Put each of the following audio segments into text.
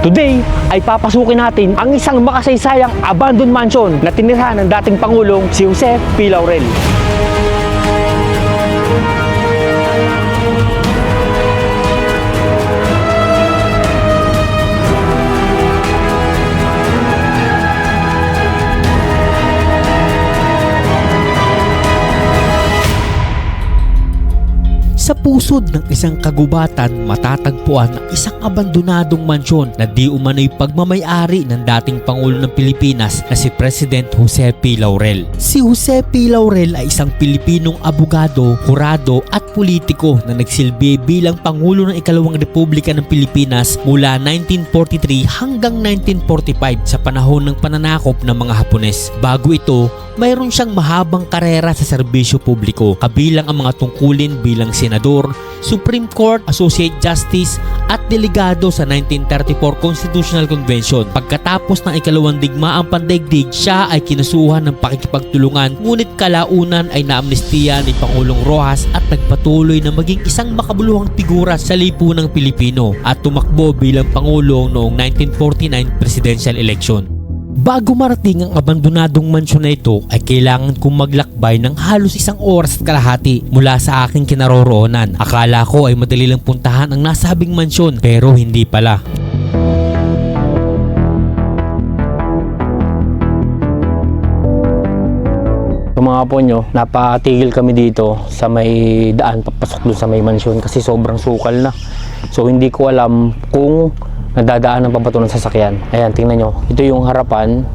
Today ay papasukin natin ang isang makasaysayang abandoned mansion na tinirahan ng dating Pangulong si Jose P. Laurel. Sa pusod ng isang kagubatan, matatagpuan ang isang abandonadong mansyon na di umano'y pagmamayari ng dating Pangulo ng Pilipinas na si President Jose P. Laurel. Si Jose P. Laurel ay isang Pilipinong abogado, kurado at politiko na nagsilbi bilang Pangulo ng Ikalawang Republika ng Pilipinas mula 1943 hanggang 1945 sa panahon ng pananakop ng mga Hapones. Bago ito, mayroon siyang mahabang karera sa serbisyo publiko kabilang ang mga tungkulin bilang senador, Supreme Court, Associate Justice at delegado sa 1934 Constitutional Convention. Pagkatapos ng ikalawang digmaang pandaigdig, siya ay kinasuhan ng pakikipagtulungan ngunit kalaunan ay naamnestiya ni Pangulong Rojas at nagpatuloy na maging isang makabuluhang figura sa lipunang Pilipino at tumakbo bilang Pangulo noong 1949 presidential election. Bago marating ang abandonadong mansyon na ito ay kailangan kong maglakbay ng halos isang oras at kalahati mula sa aking kinaroroonan. Akala ko ay madali lang puntahan ang nasabing mansyon pero hindi pala. So po nyo, napatigil kami dito sa may daan papasok dun sa may mansyon kasi sobrang sukal na. So hindi ko alam kung nadadaanan pa ba ito ng sasakyan. Ayan, tingnan nyo. Ito yung harapan.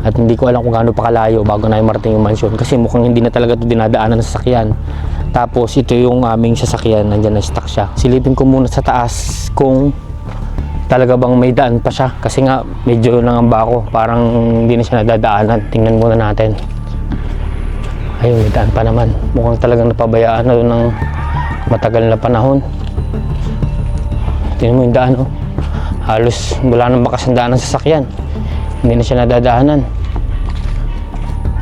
At hindi ko alam kung gaano pa kalayo bago na marating yung mansyon kasi mukhang hindi na talaga ito dinadaanan ng sasakyan. Tapos ito yung aming sasakyan, nandyan na stuck siya. Silipin ko muna sa taas kung talaga bang may daan pa siya. Kasi nga medyo nangamba ako parang hindi na siya nadadaanan. Tingnan muna natin. Ayun may daan pa naman. Mukhang talagang napabayaan na ng matagal na panahon. Tingnan mo yung daan oh halos wala nang bakas ang daan ng sasakyan hindi na siya nadadaanan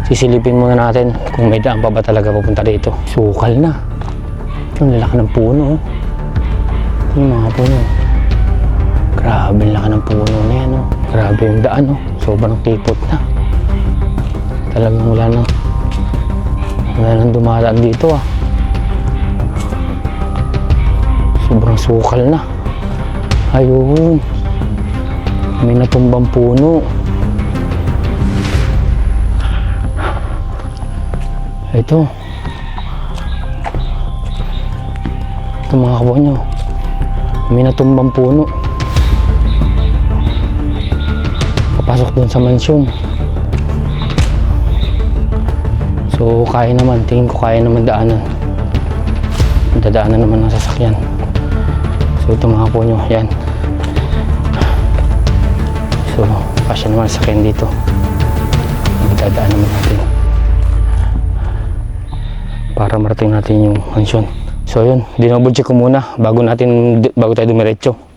sisilipin muna natin kung may daan pa ba talaga papunta dito sukal na yung lalaki ng puno oh. yung mga puno Grabe ang laki ng puno na yan, oh. Grabe yung daan, oh. Sobrang kipot na. Talagang wala nang wala nang dumadaan dito, ah. Sobrang sukal na. Ayun. May natumbang puno. Ito. Ito mga kabonyo. May natumbang puno. papasok dun sa mansyon. So, kaya naman. Tingin ko kaya naman daanan. Dadaanan naman ng sasakyan. So, ito mga po nyo. Yan. So, kasya naman ang sasakyan dito. Dadaan naman natin. Para marating natin yung mansyon. So, yun. Dinobble check ko muna bago natin, bago tayo dumiretso.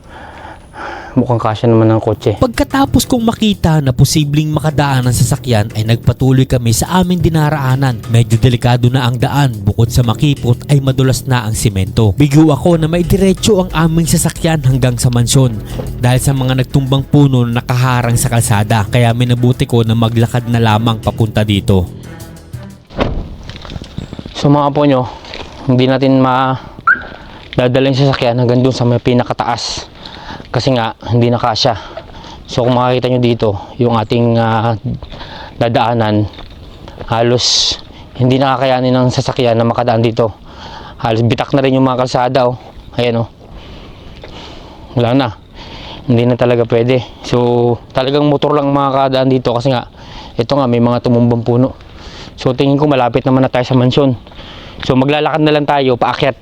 Mukhang kasya naman ng kotse. Pagkatapos kong makita na posibleng makadaan ng sasakyan ay nagpatuloy kami sa aming dinaraanan. Medyo delikado na ang daan bukod sa makipot ay madulas na ang simento. Bigo ako na may diretso ang aming sasakyan hanggang sa mansyon dahil sa mga nagtumbang puno na nakaharang sa kalsada kaya minabuti ko na maglakad na lamang papunta dito. So mga po nyo, hindi natin ma dadalhin sa sasakyan hanggang dun sa may pinakataas. Kasi nga, hindi na kasya. So kung makikita nyo dito, yung ating ah, dadaanan, halos hindi nakakayanin ng sasakyan na makadaan dito. Halos bitak na rin yung mga kalsada. Oh. Ayan oh. Wala na. Hindi na talaga pwede. So talagang motor lang makakadaan dito kasi nga, ito nga may mga tumumbang puno. So tingin ko malapit naman na tayo sa mansyon. So maglalakad na lang tayo paakyat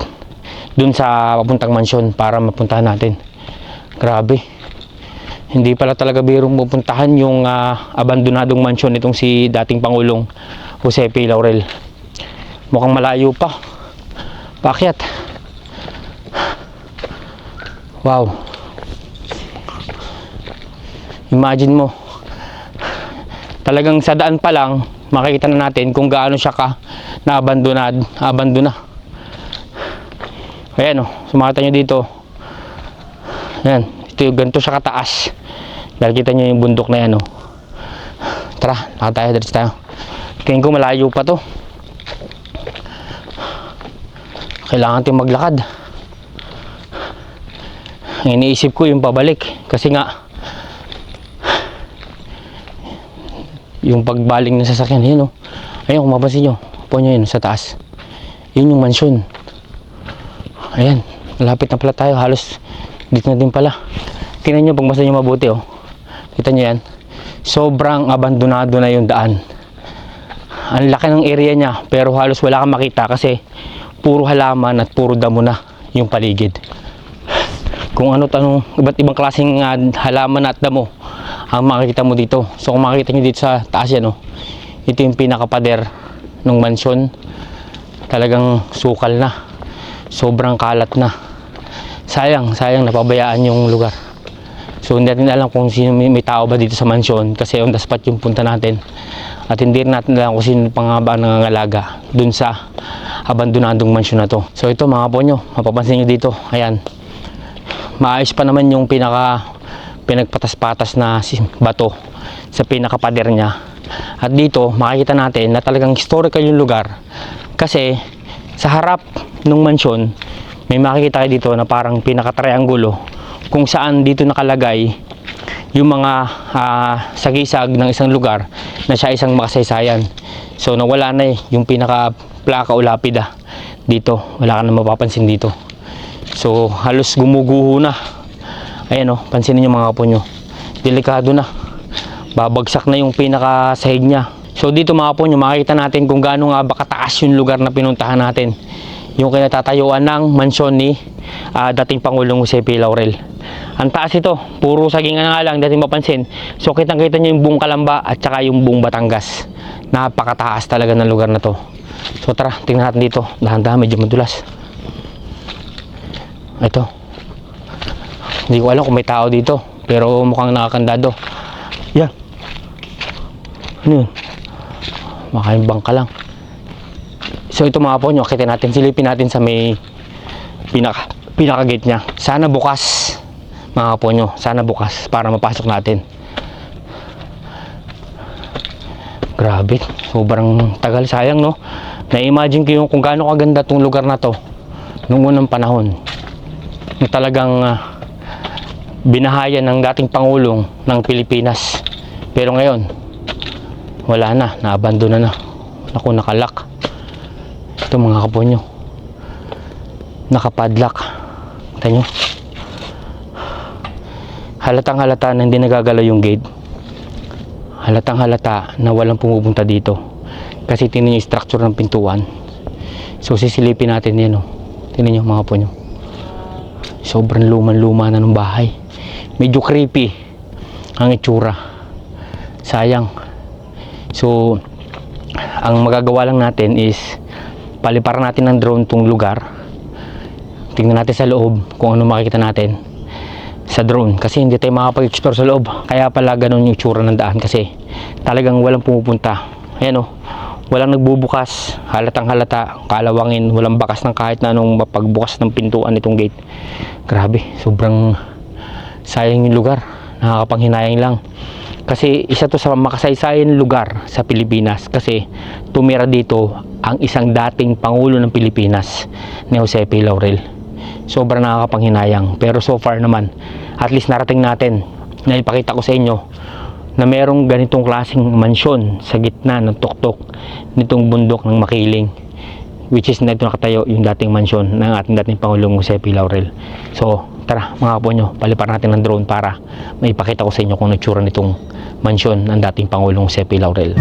dun sa papuntang mansyon para mapuntahan natin. Grabe. Hindi pala talaga birong pupuntahan yung ah, abandonadong mansyon itong si dating Pangulong Jose P. Laurel. Mukhang malayo pa. Paakyat. Wow. Imagine mo. Talagang sa daan pa lang, makikita na natin kung gaano siya ka na-abandonad, abandona. Ayan o, sumakita nyo dito. Ayan, Ito yung ganito siya kataas. Dahil kita nyo yung bundok na yan, oh. Tara, lakad tayo, diretso tayo. Tingin ko malayo pa to. Kailangan tayong maglakad. Iniisip ko yung pabalik. Kasi nga, yung pagbaling ng sasakyan, yun oh. Ayun, kung mapansin nyo, po nyo yun sa taas. Yun yung mansyon. Ayan, malapit na pala tayo. Halos dito na din pala. Tingnan nyo, pag basta nyo mabuti oh. Kita nyo yan. Sobrang abandonado na yung daan. Ang laki ng area niya, pero halos wala kang makita kasi puro halaman at puro damo na yung paligid. Kung ano tanong, iba't ibang klaseng ah, halaman at damo ang makikita mo dito. So kung makikita nyo dito sa taas yan, oh, ito yung pinakapader ng mansyon. Talagang sukal na. Sobrang kalat na. Sayang, sayang napabayaan yung lugar. So hindi natin alam kung sino may, may tao ba dito sa mansyon kasi on the spot yung punta natin. At hindi natin alam kung sino pa nga ba ang nangangalaga dun sa abandonadong mansyon na to. So ito mga po nyo, mapapansin nyo dito. Ayan. Maayos pa naman yung pinaka pinagpatas-patas na bato sa pinakapader niya. At dito makikita natin na talagang historical yung lugar kasi sa harap ng mansyon may makikita kayo dito na parang pinaka-triangulo kung saan dito nakalagay yung mga ah, sagisag ng isang lugar na siya isang makasaysayan. So nawala na eh yung pinaka plaka o lapida dito. Wala ka na mapapansin dito. So halos gumuguho na. Ayan oh, pansinin niyo mga kapo nyo. Delikado na. Babagsak na yung pinaka sahig niya. So dito mga kapo nyo, makikita natin kung gaano nga ba kataas yung lugar na pinuntahan natin. Yung kinatatayuan ng mansyon ni ah, dating Pangulong Jose P. Laurel. Ang taas ito, puro saging na nga lang, dating mapansin. So kitang kita nyo yung buong Kalamba at saka yung buong Batangas. Napakataas talaga ng lugar na to. So tara, tingnan natin dito. Dahan-dahan, medyo madulas. Ito. Hindi ko alam kung may tao dito. Pero mukhang nakakandado. Yan. Ano yun? Makain bangka lang. So ito mga po nyo, akitin natin, silipin natin sa may pinaka, pinaka gate niya. Sana bukas, mga po nyo, sana bukas para mapasok natin. Grabe, sobrang tagal sayang no. Na-imagine ko yung kung gaano kaganda tong lugar na to nung unang panahon. Na talagang ah, binahayan ng dating Pangulong ng Pilipinas. Pero ngayon, wala na, naabandona na. Naku, nakalak. Ito mga kapo nyo. Nakapadlock. Kita nyo. Halatang halata na hindi nagagalaw yung gate. Halatang halata na walang pumupunta dito. Kasi tingnan nyo yung structure ng pintuan. So sisilipin natin yan. Oh. Tingnan nyo mga kapo nyo. Sobrang luman-luma na ng bahay. Medyo creepy ang itsura. Sayang. So, ang magagawa lang natin is paliparan natin ng drone tong lugar. Tingnan natin sa loob kung ano makikita natin sa drone kasi hindi tayo makapag-explore sa loob. Kaya pala ganun yung itsura ng daan kasi talagang walang pumupunta. Ayan o, walang nagbubukas, halatang halata, kalawangin, walang bakas ng kahit na anong mapagbukas ng pintuan nitong gate. Grabe, sobrang sayang yung lugar. Nakakapanghinayang lang. Kasi isa to sa makasaysayan lugar sa Pilipinas kasi tumira dito ang isang dating Pangulo ng Pilipinas ni Jose P. Laurel. Sobrang nakakapanghinayang. Pero so far naman, at least narating natin na ipakita ko sa inyo na merong ganitong klaseng mansyon sa gitna ng tuktok nitong bundok ng Makiling which is na ito nakatayo yung dating mansyon ng ating dating Pangulong Jose P. Laurel. So, tara mga kapo nyo, palipar natin ng drone para maipakita ko sa inyo kung natsura nitong mansyon ng dating Pangulong Jose P. Laurel.